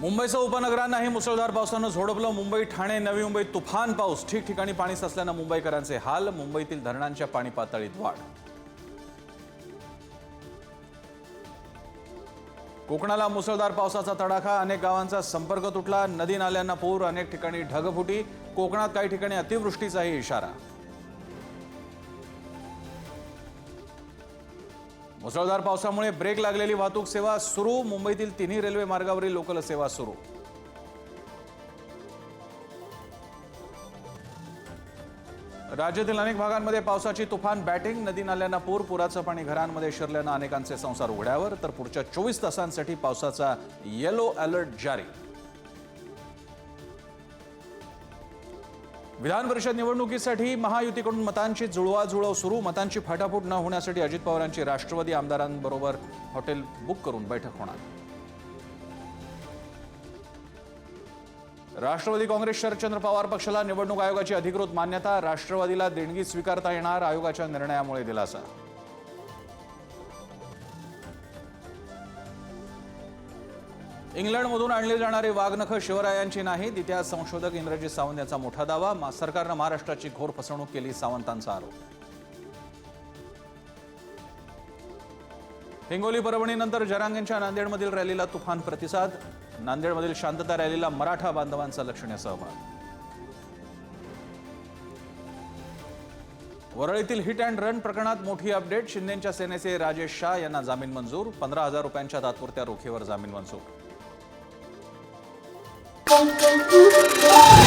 मुंबईसह उपनगरांनाही मुसळधार पावसानं झोडपलं. मुंबई ठाणे नवी मुंबईत तुफान पाऊस. ठिकठिकाणी पाणी साचल्यानं मुंबईकरांचे हाल. मुंबईतील धरणांच्या पाणी पातळीत वाढ. कोकणाला मुसळधार पावसाचा तडाखा. अनेक गावांचा संपर्क तुटला. नदी नाल्यांना पूर. अनेक ठिकाणी ढगफुटी. कोकणात काही ठिकाणी अतिवृष्टीचाही इशारा. मुसळधार पावसामुळे ब्रेक लागलेली वाहतूक सेवा सुरू. मुंबईतील तिन्ही रेल्वे मार्गावरील लोकल सेवा सुरू. राज्यातील अनेक भागांमध्ये पावसाची तुफान बॅटिंग नदी नाल्यांना पूर पुराचं पाणी घरांमध्ये शिरल्यानं अनेकांचे संसार उघड्यावर. तर पुढच्या चोवीस तासांसाठी पावसाचा येलो अलर्ट जारी. विधान परिषद निवडणुकीसाठी महायुतीकडून मतांची जुळवाजुळव सुरू. मतांची फाटाफूट न होण्यासाठी अजित पवारांची राष्ट्रवादी आमदारांबरोबर हॉटेल बुक करून बैठक होणार. राष्ट्रवादी काँग्रेस शरदचंद्र पवार पक्षाला निवडणूक आयोगाची अधिकृत मान्यता राष्ट्रवादीला देणगी स्वीकारता येणार आयोगाच्या निर्णयामुळे दिलासा. इंग्लंडमधून आणले जाणारे वाघनखं शिवरायांची नाहीत इतिहास संशोधक इंद्रजीत सावंत यांचा मोठा दावा. मा- सरकारनं महाराष्ट्राची घोर फसवणूक केली सावंतांचा आरोप. हिंगोली परभणीनंतर जरांगेंच्या नांदेडमधील रॅलीला तुफान प्रतिसाद. नांदेडमधील शांतता रॅलीला मराठा बांधवांचा लक्षणीय सहभाग. वरळीतील हिट अँड रन प्रकरणात मोठी अपडेट. शिंदेच्या सेनेचे राजेश शाह यांना जामीन मंजूर. पंधरा हजार रुपयांच्या तात्पुरत्या रोखीवर जामीन मंजूर. pom, pom, pom, pom.